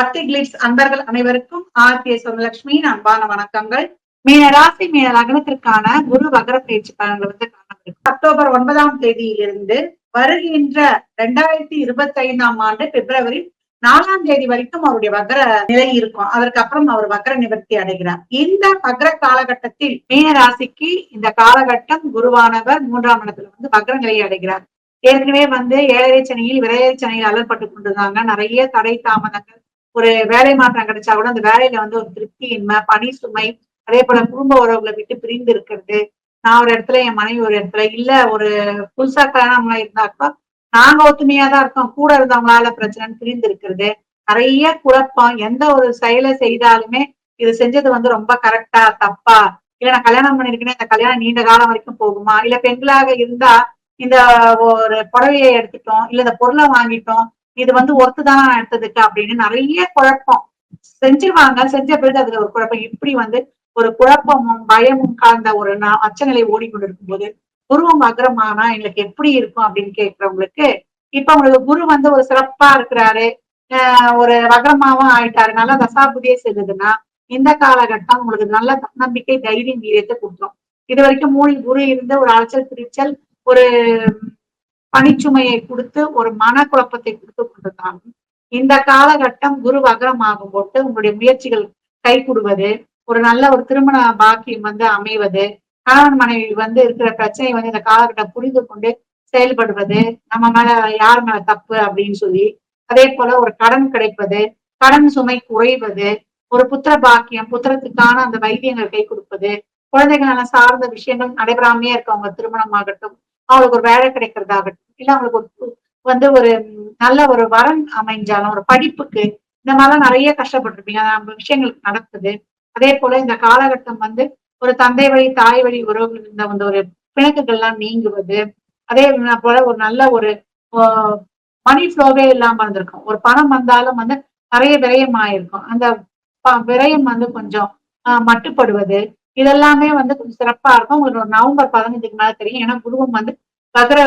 பக்தி கிளிட்ஸ் அன்பர்கள் அனைவருக்கும் ஆர்த்திய சுவலட்சுமி அன்பான வணக்கங்கள். மீன ராசி மீன லக்னத்திற்கான குரு வகர பயிற்சி பலன்கள் வந்து காணவிருக்கும் அக்டோபர் ஒன்பதாம் தேதியிலிருந்து வருகின்ற இரண்டாயிரத்தி இருபத்தி ஐந்தாம் ஆண்டு பிப்ரவரி நாலாம் தேதி வரைக்கும் அவருடைய வக்ர நிலை இருக்கும். அதற்கு அப்புறம் அவர் வக்ர நிவர்த்தி அடைகிறார். இந்த வக்ர காலகட்டத்தில் மீனராசிக்கு இந்த காலகட்டம் குருவானவர் மூன்றாம் இடத்துல வந்து வக்ர நிலையை அடைகிறார். ஏற்கனவே வந்து ஏழரை சனியில் விரையரை சனியில் அலர்பட்டு கொண்டிருந்தாங்க. நிறைய தடை தாமதங்கள் ஒரு வேலை மாற்றம் கிடைச்சா கூட அந்த வேலையில வந்து ஒரு திருப்தியின்மை பணி சுமை அதே போல குடும்ப உறவுகளை விட்டு பிரிந்து இருக்கிறது. நான் ஒரு இடத்துல என் மனைவி ஒரு இடத்துல இல்ல ஒரு புதுசா கல்யாணம் இருந்தாக்கா நாங்க ஒத்துமையா தான் இருக்கோம். கூட இருந்தவங்களால பிரச்சனைன்னு பிரிந்து இருக்கிறது. நிறைய குழப்பம். எந்த ஒரு செயலை செய்தாலுமே இது செஞ்சது வந்து ரொம்ப கரெக்டா தப்பா? இல்ல நான் கல்யாணம் பண்ணிருக்கேன்? இந்த கல்யாணம் நீண்ட காலம் வரைக்கும் போகுமா? இல்ல பெண்களாக இருந்தா இந்த ஒரு புடவையை எடுத்துட்டோம். இல்ல இந்த பொருளை வாங்கிட்டோம். இது வந்து ஒருத்துதானா எடுத்ததுக்கு அப்படின்னு நிறைய குழப்பம். செஞ்சிருவாங்க செஞ்ச பிறகு அதுல ஒரு குழப்பம். இப்படி வந்து ஒரு குழப்பமும் பயமும் கலந்த ஒரு அச்சநிலை ஓடிக்கொண்டிருக்கும் போது குருவும் அக்ரமானா எங்களுக்கு எப்படி இருக்கும் அப்படின்னு கேட்கிறவங்களுக்கு இப்ப உங்களுக்கு குரு வந்து ஒரு சிறப்பா இருக்கிறாரு. ஒரு வக்ரமாவும் ஆயிட்டாரு. நல்லா தசாபுதியே செல்லுதுன்னா இந்த காலகட்டம் உங்களுக்கு நல்ல தன்னம்பிக்கை தைரியம் வீரியத்தை கொடுத்துரும் இது வரைக்கும் மூணு குரு இருந்து ஒரு அலைச்சல் பிரிச்சல் ஒரு பணிச்சுமையை கொடுத்து ஒரு மனக்குழப்பத்தை கொடுத்து கொண்டிருந்தாலும் இந்த காலகட்டம் குரு வகரமாகும் போட்டு உங்களுடைய முயற்சிகள் கை கொடுவது ஒரு நல்ல ஒரு திருமண பாக்கியம் வந்து அமைவது கணவன் மனைவி வந்து இருக்கிற பிரச்சனை வந்து இந்த காலகட்டம் புரிந்து கொண்டு செயல்படுவது நம்ம மேல யார் மேல தப்பு அப்படின்னு சொல்லி அதே போல ஒரு கடன் கிடைப்பது கடன் சுமை குறைவது ஒரு புத்திர பாக்கியம் புத்திரத்துக்கான அந்த வைத்தியங்கள் கை கொடுப்பது குழந்தைகளான சார்ந்த விஷயங்கள் நடைபெறாமையே இருக்கவங்க திருமணம் அவளுக்கு ஒரு வேலை கிடைக்கிறதாகட்டும் இல்ல அவங்களுக்கு ஒரு வந்து ஒரு நல்ல ஒரு வரன் அமைஞ்சாலும் ஒரு படிப்புக்கு இந்த மாதிரிலாம் நிறைய கஷ்டப்பட்டிருப்பீங்க. நம்ம விஷயங்களுக்கு நடக்குது. அதே போல இந்த காலகட்டம் வந்து ஒரு தந்தை வழி தாய் வழி உறவுகள் இருந்த வந்து ஒரு பிணக்குகள்லாம் நீங்குவது. அதே போல ஒரு நல்ல ஒரு மணி ஃப்ளோவே இல்லாம இருந்திருக்கும். ஒரு பணம் வந்தாலும் வந்து நிறைய விரயம் ஆயிருக்கும் அந்த விரயம் வந்து கொஞ்சம் மட்டுப்படுவது. இதெல்லாமே வந்து கொஞ்சம் சிறப்பா இருக்கும். உங்களுக்கு ஒரு நவம்பர் பதினஞ்சுக்கு மேல தெரியும். ஏன்னா குருவம் வந்து பகர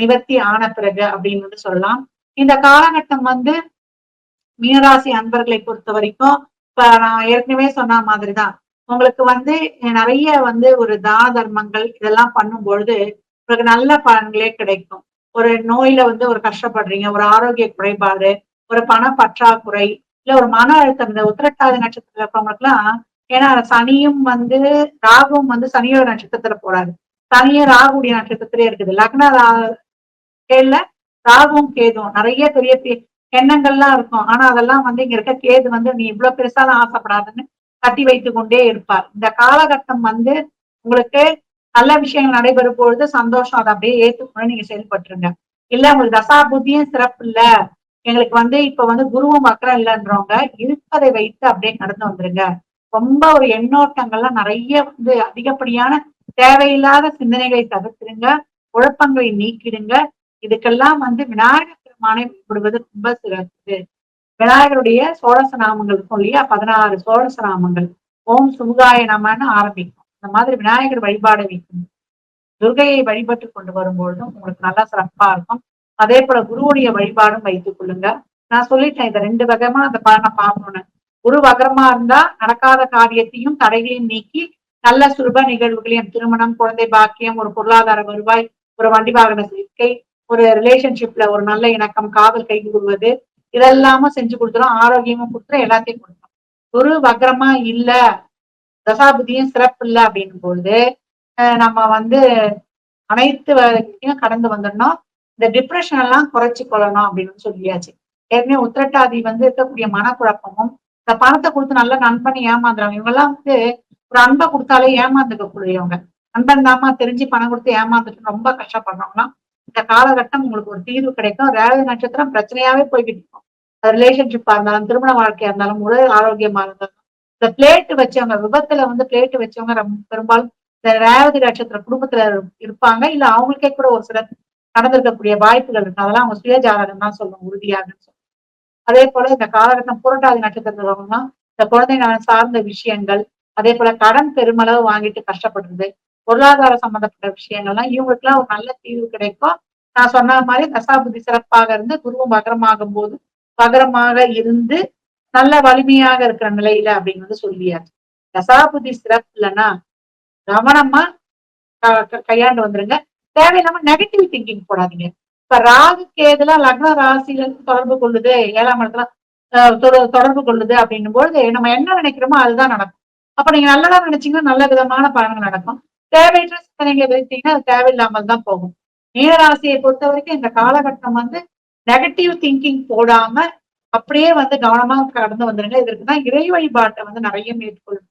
நிவர்த்தி ஆன பிறகு அப்படின்னு வந்து சொல்லலாம். இந்த காலகட்டம் வந்து மீனராசி அன்பர்களை பொறுத்த வரைக்கும் இப்ப நான் ஏற்கனவே சொன்ன மாதிரிதான். உங்களுக்கு வந்து நிறைய வந்து ஒரு தான தர்மங்கள் இதெல்லாம் பண்ணும் பொழுது உங்களுக்கு நல்ல பலன்களே கிடைக்கும். ஒரு நோயில வந்து ஒரு கஷ்டப்படுறீங்க ஒரு ஆரோக்கிய குறைபாடு ஒரு பண பற்றாக்குறை இல்ல ஒரு மன அழுத்தம் இந்த உத்திரட்டாதி நட்சத்திரம் இருக்கவங்களுக்கு எல்லாம் ஏன்னா சனியும் வந்து ராகுவும் வந்து சனியோட நட்சத்திரத்துல போறாரு. சனியும் ராகுடைய நட்சத்திரத்திலே இருக்குது. லக்ன கேள்ல ராகுவும் கேதும் நிறைய பெரிய எண்ணங்கள்லாம் இருக்கும். ஆனா அதெல்லாம் வந்து இங்க இருக்க கேது வந்து நீ இவ்வளவு பெருசாலாம் ஆசைப்படாதுன்னு கட்டி வைத்து கொண்டே இருப்பார். இந்த காலகட்டம் வந்து உங்களுக்கு நல்ல விஷயங்கள் நடைபெறும் பொழுது சந்தோஷம். அதை அப்படியே ஏத்துக்கணும் நீங்க செயல்பட்டுருங்க. இல்ல உங்களுக்கு தசா புத்தியும் சிறப்பு இல்ல. எங்களுக்கு வந்து இப்ப வந்து குருவும் மக்களும் இல்லைன்றவங்க இருப்பதை வைத்து அப்படியே நடந்து வந்துருங்க. ரொம்ப ஒரு எண்ணோட்டங்கள்லாம் நிறைய வந்து அதிகப்படியான தேவையில்லாத சிந்தனைகளை தவிர்த்திருங்க குழப்பங்களை நீக்கிடுங்க. இதுக்கெல்லாம் வந்து விநாயகர் பெருமானை வழிபடுவது ரொம்ப சிறந்தது. விநாயகருடைய சோழச நாமங்கள் இருக்கும் இல்லையா? பதினாறு சோழச நாமங்கள் ஓம் சுமுகாய நமன்னு ஆரம்பிக்கும். இந்த மாதிரி விநாயகர் வழிபாடு வைக்கும். துர்கையை வழிபட்டு கொண்டு வரும்பொழுதும் உங்களுக்கு நல்லா சிறப்பா இருக்கும். அதே போல குருவுடைய வழிபாடும் வைத்துக் கொள்ளுங்க. நான் சொல்லிட்டேன் இந்த ரெண்டு வகையமா அந்த பலனை பார்க்கணும்னு. குரு வகரமா இருந்தா நடக்காத காரியத்தையும் தடைகளையும் நீக்கி நல்ல சுலப நிகழ்வுகளையும் திருமணம் குழந்தை பாக்கியம் ஒரு பொருளாதார வருவாய் ஒரு வண்டி வாகன சேர்க்கை ஒரு ரிலேஷன்ஷிப்ல ஒரு நல்ல இணக்கம் காதல் கை கூடுவது இதெல்லாமும் செஞ்சு கொடுத்துரும் ஆரோக்கியமும் கொடுத்துரும் எல்லாத்தையும் கொடுத்துரும். குரு வக்ரமா இல்ல தசாபுதியும் சிறப்பு இல்லை அப்படின்னும் பொழுது நம்ம வந்து அனைத்து வகையும் கடந்து வந்துடணும். இந்த டிப்ரெஷன் எல்லாம் குறைச்சு கொள்ளணும் அப்படின்னு சொல்லியாச்சு. ஏற்கனவே உத்திரட்டாதி வந்து இருக்கக்கூடிய மனக்குழப்பமும் இந்த பணத்தை கொடுத்து நல்ல நண்பனை ஏமாந்துறாங்க இவங்கெல்லாம் வந்து ஒரு அன்பை கொடுத்தாலே ஏமாந்துக்க கூடியவங்க. அன்பன் தாமா தெரிஞ்சு பணம் கொடுத்து ஏமாந்துட்டு ரொம்ப கஷ்டப்படுறவங்கன்னா இந்த காலகட்டம் உங்களுக்கு ஒரு தீர்வு கிடைக்கும். ரேவதி நட்சத்திரம் பிரச்சனையாவே போய்கிட்டு இருக்கும். ரிலேஷன்ஷிப்பா இருந்தாலும் திருமண வாழ்க்கையா இருந்தாலும் உடல் ஆரோக்கியமா இருந்தாலும் இந்த பிளேட்டு வச்சவங்க விபத்துல வந்து பிளேட்டு வச்சவங்க ரொம்ப பெரும்பாலும் இந்த ரேவதி நட்சத்திர குடும்பத்துல இருப்பாங்க. இல்ல அவங்களுக்கே கூட ஒரு சில நடந்திருக்கக்கூடிய வாய்ப்புகள் இருக்கு. அதெல்லாம் அவங்க சுயஜாதகம் தான் தான் உறுதியாகன்னு உறுதியாக அதே போல இந்த காலகட்டம் புரட்டாதி நட்சத்திரத்துல இந்த குழந்தைங்க சார்ந்த விஷயங்கள் அதே போல கடன் பெருமளவு வாங்கிட்டு கஷ்டப்படுறது பொருளாதார சம்பந்தப்பட்ட விஷயங்கள்லாம் இவங்களுக்குலாம் ஒரு நல்ல தீர்வு கிடைக்கும். நான் சொன்ன மாதிரி தசாபுதி சிறப்பாக இருந்து குருவும் மகரமாகும் போது மகரமாக இருந்து நல்ல வலிமையாக இருக்கிற நிலையில அப்படின்னு வந்து சொல்லியாச்சு. தசாபுதி சிறப்பு இல்லைன்னா கவனமா கையாண்டு வந்துருங்க. தேவையில்லாம நெகட்டிவ் திங்கிங் போடாதீங்க. இப்ப ராகு கேதுல லக்ன ராசியில தொடர்பு கொள்ளுது. ஏழாம் இடத்துல தொடர்பு கொள்ளுது அப்படின்னும் பொழுது நம்ம என்ன நினைக்கிறோமோ அதுதான் நடக்கும். அப்ப நீங்க நல்லதா நினைச்சீங்கன்னா நல்ல விதமான பலன்கள் நடக்கும். தேவையற்ற சிந்தனைகளை வைத்தீங்கன்னா அது தேவையில்லாமல் தான் போகும். மீனராசியை பொறுத்த வரைக்கும் இந்த காலகட்டம் வந்து நெகட்டிவ் திங்கிங் போடாம அப்படியே வந்து கவனமா கடந்து வந்துருங்க. இதற்கு தான் இறை வழிபாட்டை வந்து நிறைய மேற்கொள்ளும்.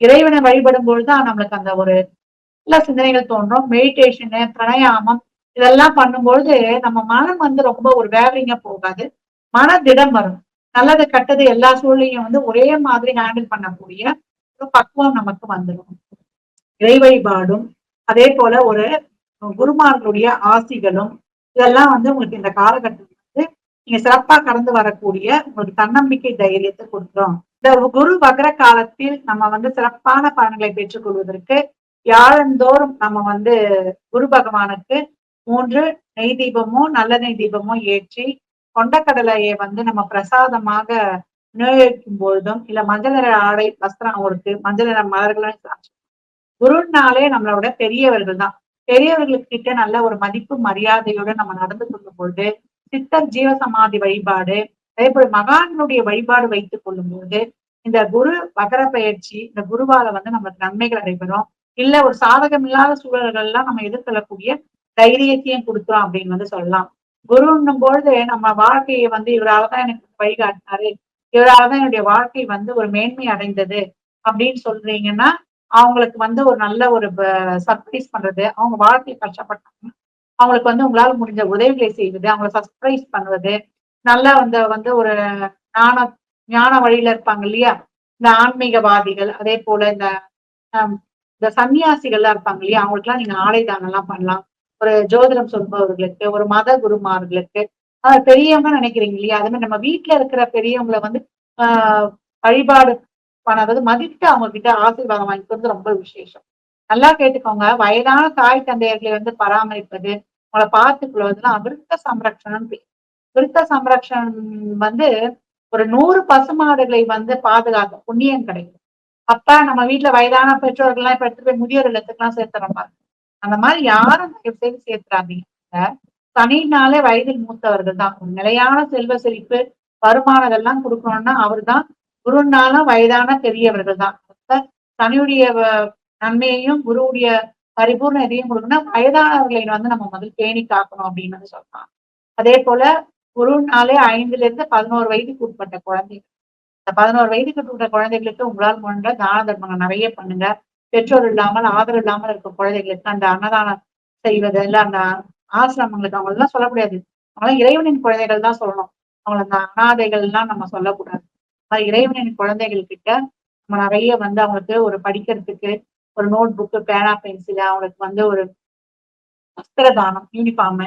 இறைவனை வழிபடும் பொழுதுதான் நம்மளுக்கு அந்த ஒரு நல்ல சிந்தனைகள் தோன்றும். மெடிடேஷனு பிரணயாமம் இதெல்லாம் பண்ணும்பொழுது நம்ம மனம் வந்து ரொம்ப ஒரு வேவரிங்க போகாது. மன திடம் வரும். நல்லது கட்டது எல்லா சூழ்நிலையும் வந்து ஒரே மாதிரி ஹேண்டில் பண்ணக்கூடிய ஒரு பக்குவம் நமக்கு வந்துடும் இறை வழிபாடும் அதே போல ஒரு குருமார்களுடைய ஆசிகளும் இதெல்லாம் வந்து உங்களுக்கு இந்த காலகட்டத்தில் வந்து நீங்க சிறப்பா கடந்து வரக்கூடிய உங்களுக்கு தன்னம்பிக்கை தைரியத்தை கொடுக்குறோம் இந்த குரு வக்ர காலத்தில் நம்ம வந்து சிறப்பான பலன்களை பெற்றுக் கொள்வதற்கு யாழந்தோறும் நம்ம வந்து குரு பகவானுக்கு மூன்று நெய் தீபமோ நல்ல நெய் தீபமோ ஏற்றி கொண்டக்கடலையை வந்து நம்ம பிரசாதமாக விநியோகிக்கும் பொழுதும் இல்ல மஞ்சள் நிற ஆடை வஸ்திரம் அவருக்கு மஞ்சள் நிற மலர்களும் குருனாலே நம்மளோட பெரியவர்கள் தான். பெரியவர்களுக்கு கிட்ட நல்ல ஒரு மதிப்பு மரியாதையோட நம்ம நடந்து கொள்ளும் பொழுது சித்தர் ஜீவசமாதி வழிபாடு அதே போல மகான்களுடைய வழிபாடு வைத்துக் கொள்ளும் போது இந்த குரு வகர பயிற்சி இந்த குருவால வந்து நம்மளுக்கு நன்மைகள் நடைபெறும் இல்ல ஒரு சாதகம் இல்லாத சூழல்கள் எல்லாம் நம்ம எதிர்கொள்ளக்கூடிய தைரியத்தையும் கொடுத்தோம் அப்படின்னு வந்து சொல்லலாம். குருன்னும் பொழுது நம்ம வாழ்க்கையை வந்து இவராலதான் எனக்கு வழிகாட்டினாரு. இவராலதான் என்னுடைய வாழ்க்கை வந்து ஒரு மேன்மை அடைந்தது அப்படின்னு சொல்றீங்கன்னா அவங்களுக்கு வந்து ஒரு நல்ல ஒரு சர்ப்ரைஸ் பண்றது அவங்க வாழ்க்கை கஷ்டப்பட்டாங்க. அவங்களுக்கு வந்து உங்களால முடிஞ்ச உதவிகளை செய்வது அவங்கள சர்ப்ரைஸ் பண்ணுவது. நல்லா வந்து வந்து ஒரு ஞான ஞான வழியில இருப்பாங்க இல்லையா? இந்த ஆன்மீகவாதிகள் அதே போல இந்த இந்த சன்னியாசிகள்லாம் இருப்பாங்க இல்லையா? அவங்களுக்குலாம் நீங்க ஆடை தானம்லாம் பண்ணலாம். ஒரு ஜோதிடம் சொல்பவர்களுக்கு ஒரு மத குருமார்களுக்கு பெரியவங்க நினைக்கிறீங்க இல்லையா? அது மாதிரி நம்ம வீட்டுல இருக்கிற பெரியவங்களை வந்து ஆஹ் வழிபாடு அதாவது மதித்து அவங்க கிட்ட ஆசீர்வாதம் வாங்கிக்கிறது ரொம்ப விசேஷம். நல்லா கேட்டுக்கோங்க. வயதான தாய் தந்தையர்களை வந்து பராமரிப்பது அவங்கள பார்த்துக்கொள்வதுலாம் விருத்த சம்ரக்ஷணம் விருத்த சம்ரக்ஷணம் வந்து ஒரு நூறு பசுமாடுகளை வந்து பாதுகாக்க புண்ணியம் கிடைக்கும். அப்ப நம்ம வீட்டுல வயதான பெற்றோர்கள் எல்லாம் இப்ப எடுத்து போய் முதியோர் இல்லத்துக்குலாம் சேர்த்துறோம் பாருங்க அந்த மாதிரி யாரும் செய்து சேர்த்துறாதீங்க. சனினாலே வயதில் மூத்தவர்கள் தான். நிலையான செல்வ செழிப்பு வருமானம் கொடுக்கணும்னா அவர் தான் குருனாலும் வயதான பெரியவர்கள் தான். தனியுடைய நன்மையையும் குருவுடைய பரிபூர்ண எதையும் கொடுக்கணும் வயதானவர்களை வந்து நம்ம முதல் பேணி காக்கணும் அப்படின்னு வந்து சொல்லலாம் அதே போல குருனாலே ஐந்துல இருந்து பதினோரு வயதுக்கு உட்பட்ட குழந்தைகள். இந்த பதினோரு வயதுக்கு உட்பட்ட குழந்தைகளுக்கு உங்களால் முன்ன தான தர்மங்கள் நிறைய பண்ணுங்க. பெற்றோர் இல்லாமல் ஆதரவு இல்லாமல் இருக்க குழந்தைகளுக்கு அந்த அன்னதானம் செய்வது இல்லை அந்த ஆசிரமங்களுக்கு அவங்க எல்லாம் சொல்லக்கூடாது. அவங்களாம் இறைவனின் குழந்தைகள் தான் சொல்லணும். அவங்கள அந்த அனாதைகள்லாம் நம்ம சொல்லக்கூடாது. இறைவனின் குழந்தைகள் கிட்ட நம்ம நிறைய வந்து அவங்களுக்கு ஒரு படிக்கிறதுக்கு ஒரு நோட் புக்கு பேனா பென்சில் அவங்களுக்கு வந்து ஒரு வஸ்திர தானம் யூனிஃபார்ம்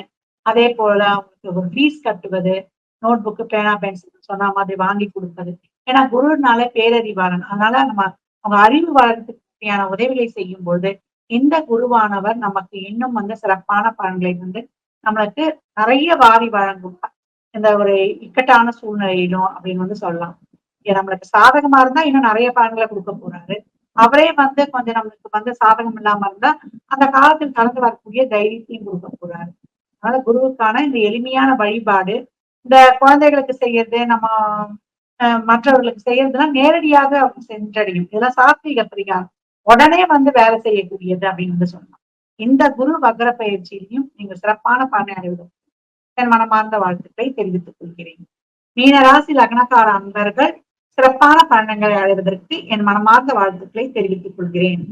அதே போல அவங்களுக்கு ஒரு ஃபீஸ் கட்டுவது நோட் புக்கு பேனா பென்சில் சொன்ன மாதிரி வாங்கி கொடுப்பது. ஏன்னா குருனால பேரறிவாளன். அதனால நம்ம அவங்க அறிவு வளர்த்து தேவையான உதவிகளை செய்யும் பொழுது இந்த குருவானவர் நமக்கு இன்னும் வந்து சிறப்பான பலன்களை வந்து நம்மளுக்கு நிறைய வாரி வழங்குவார் இந்த ஒரு இக்கட்டான சூழ்நிலையிலும் அப்படின்னு வந்து சொல்லலாம். நம்மளுக்கு சாதகமா இருந்தா இன்னும் நிறைய பலன்களை கொடுக்க போறாரு. அவரே வந்து கொஞ்சம் நம்மளுக்கு வந்து சாதகம் இல்லாம இருந்தா அந்த காலத்தில் கலந்து வரக்கூடிய தைரியத்தையும் கொடுக்க போறாரு. அதனால குருவுக்கான இந்த எளிமையான வழிபாடு இந்த குழந்தைகளுக்கு செய்யறது நம்ம மற்றவர்களுக்கு செய்யறதுலாம் நேரடியாக சென்றடையும். இதெல்லாம் சாத்வீக பரிகாரம் உடனே வந்து வேலை செய்யக்கூடியது அப்படின்னு வந்து சொன்னோம் இந்த குரு வக்ர பயிற்சியிலையும் நீங்க சிறப்பான பலனை அடைவதற்கு என் மனமார்ந்த வாழ்த்துக்களை தெரிவித்துக் கொள்கிறேன். மீனராசி லக்னக்கார அன்பர்கள் சிறப்பான பலன்களை அடைவதற்கு என் மனமார்ந்த வாழ்த்துக்களை தெரிவித்துக் கொள்கிறேன்.